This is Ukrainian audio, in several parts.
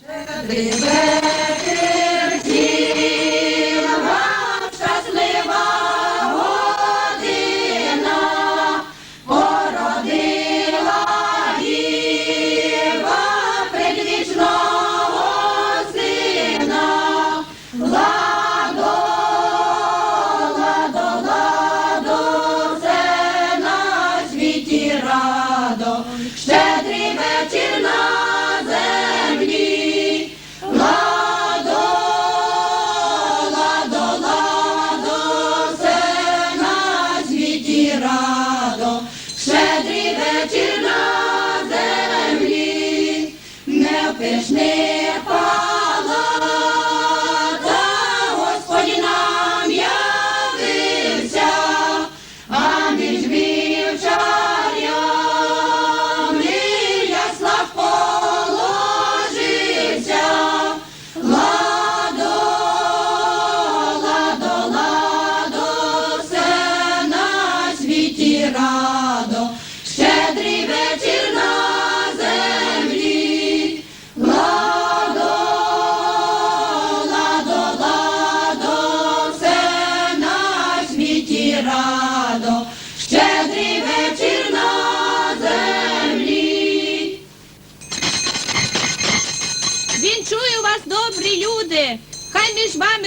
Щедрий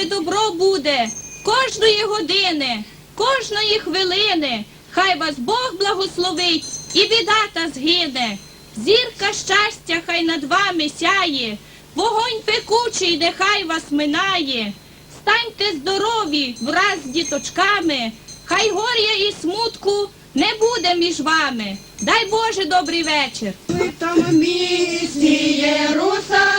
вами добро буде, кожної години, кожної хвилини, хай вас Бог благословить і біда та згине. Зірка щастя хай над вами сяє, вогонь пекучий нехай вас минає. Станьте здорові враз з діточками, хай горя і смутку не буде між вами. Дай Боже добрий вечір. В тому місті Єрусалимі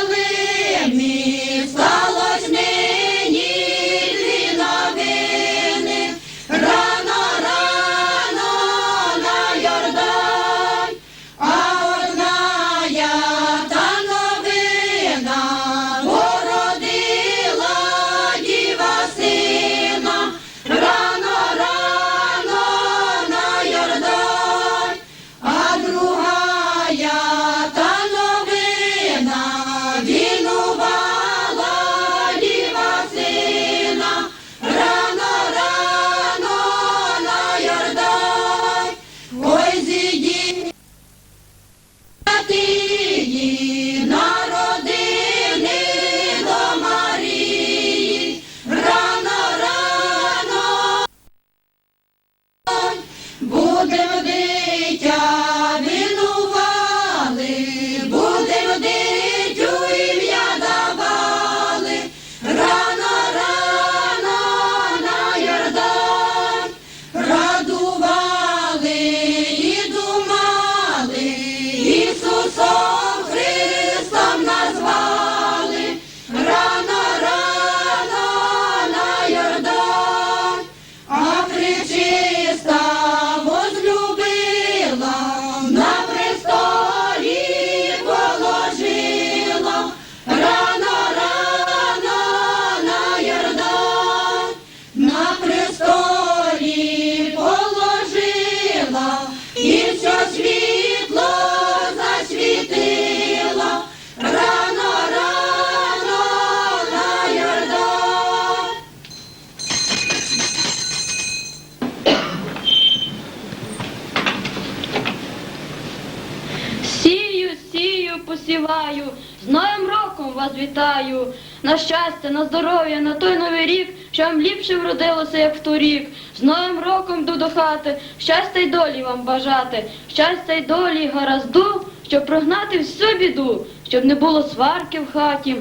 посіваю, з Новим роком вас вітаю. На щастя, на здоров'я, на той новий рік, що вам ліпше вродилося, як в торік. З Новим роком йду до хати, щастя й долі вам бажати, щастя й долі, гаразду, щоб прогнати всю біду, щоб не було сварки в хаті,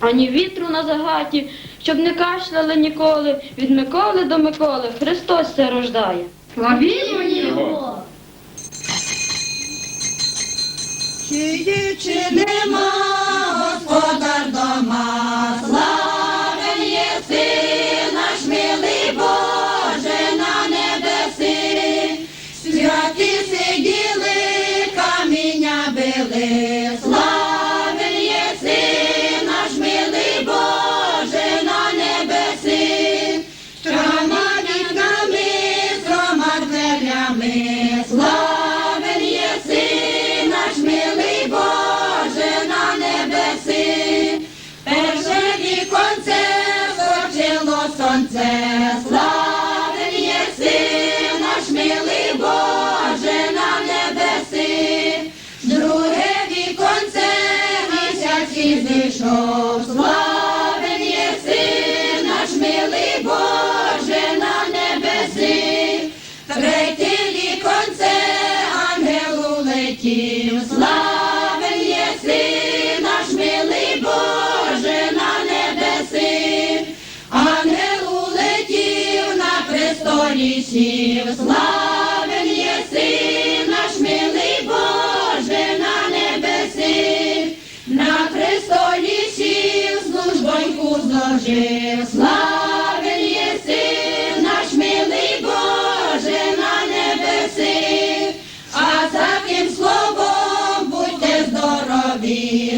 ані вітру на загаті, щоб не кашляли ніколи, від Миколи до Миколи Христос се рождає. Славімо його! Чи є, чи нема зійшов, славен єси, наш милий Боже на небеси. Третє віконце ангелу летів, славен єси, наш милий Боже на небеси. Ангел улетів на престолі сів, славен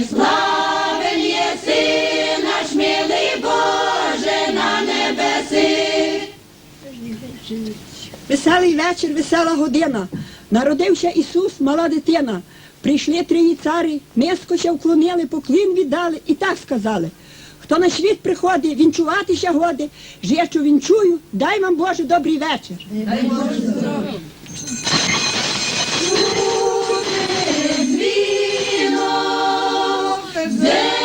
славен єси, наш милий Боже на небеси. Веселий вечір, весела година. Народився Ісус, мала дитина. Прийшли три цари, низько вклонили, поклін віддали і так сказали. Хто на світ приходить, вінчуватися годи, жечу вінчую, дай вам Боже добрий вечір. Дзвінок, зелень,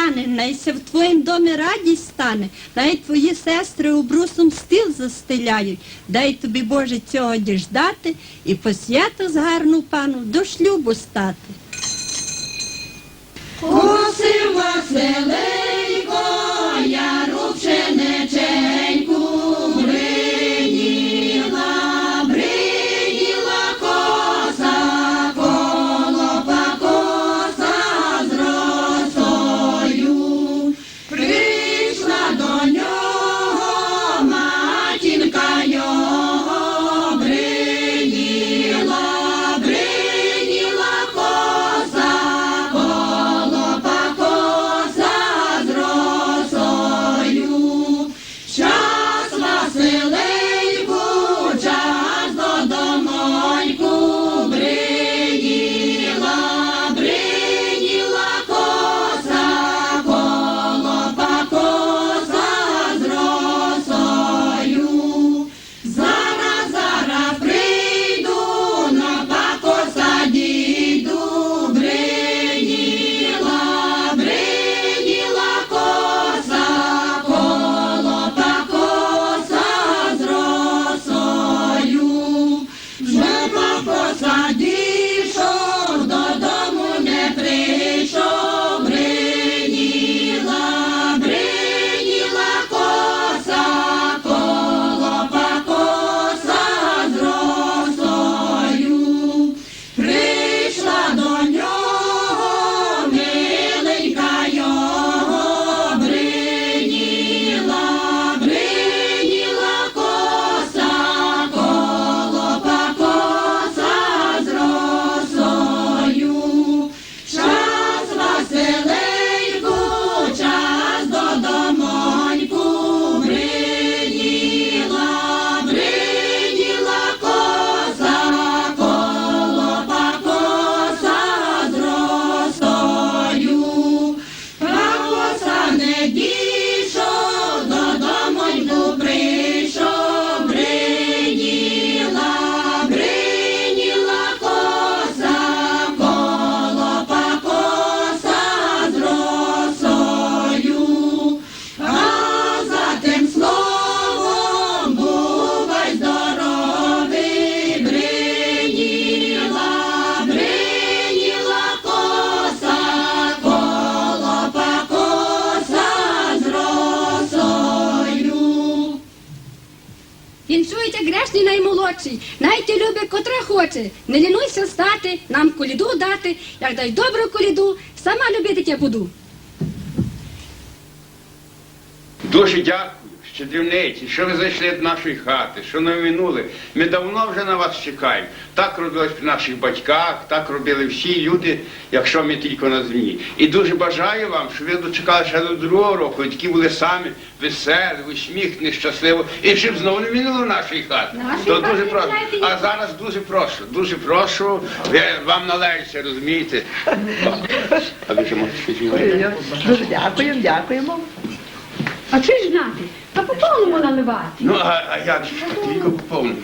пане, найся в твоїм домі радість стане, навіть твої сестри обрусом стіл застеляють, дай тобі Боже цього діждати і по з гарну пану до шлюбу стати. Косив Василенько, я рубченеченьку, Грешний наймолодший, найте любить, котре хоче. Не лінуйся стати, нам коліду дати, як дай добру коліду, сама любити тебе буду. Дуже дякую, щедрівниці, що ви зайшли до нашої хати, що не минули. Ми давно вже на вас чекаємо. Так робилось при наших батьках, так робили всі люди, якщо ми тільки на землі. І дуже бажаю вам, щоб ви дочекали ще до другого року, і такі були самі веселі, усміхнені, щасливі, і щоб знову не минуло в нашій хаті. То дуже прошу. А зараз дуже прошу, дуже прошу, ви, вам належиться, розумієте? А ви ще можете щось? Дуже дякуємо, дякуємо. А чи ж знати? Та по повному наливати. Ну, а, а як ж, тільки поповну.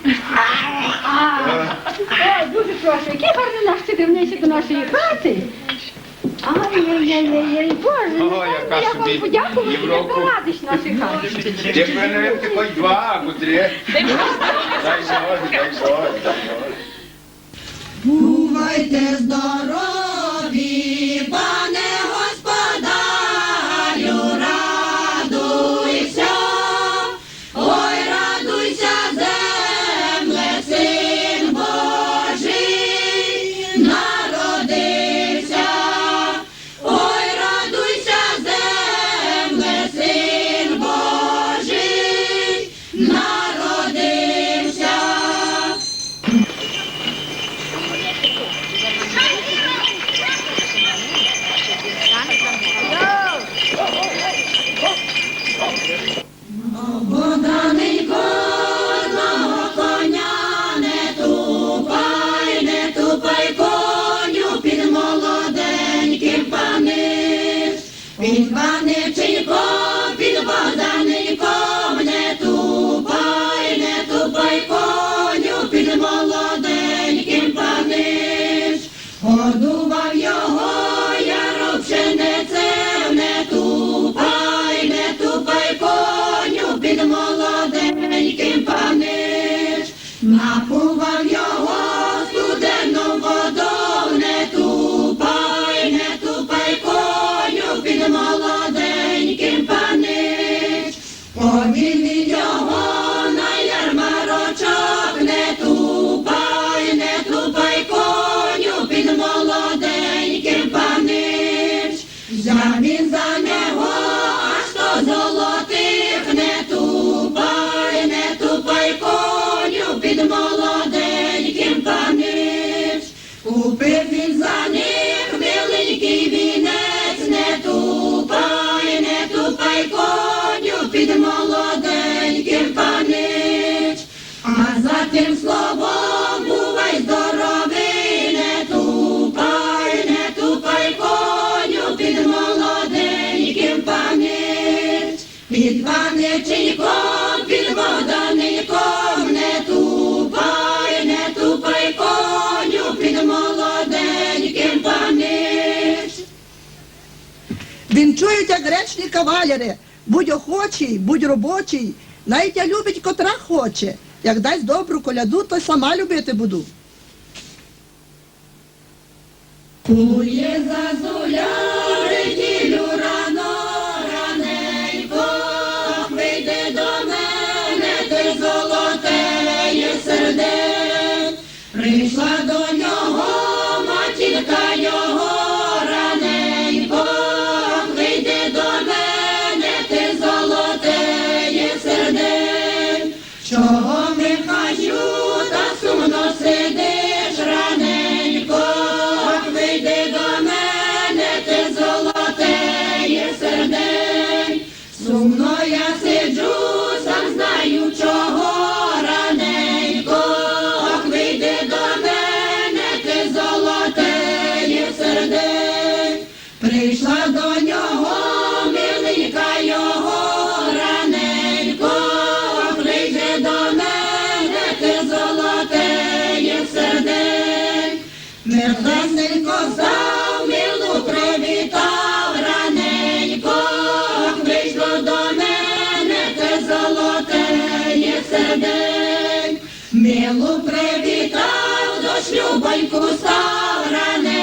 Ой, дуже прошу, який гарний наш чарівничий до нашої хати. Ай-яй-яй-яй, Боже, О, ну, яка я собі вам подякую, що Європу. ви радість нашій хаті. Якби не випити хоч два або три. Дай Боже, дай Боже, дай Боже. Бувайте здорові, пане панич, під паниченьком, під Богданеньком, не тупай, не тупай коню під молоденьким. Вінчують як гречні кавалери. Будь охочий, будь робочий. Навіть я любить, котра хоче. Як дасть добру коляду, то сама любити буду. Кує зазуля, Мирнесенько замілу привітав раненько, вийшло до мене, те золотеє себе, Милу привітав, до шлюбоньку став раненько,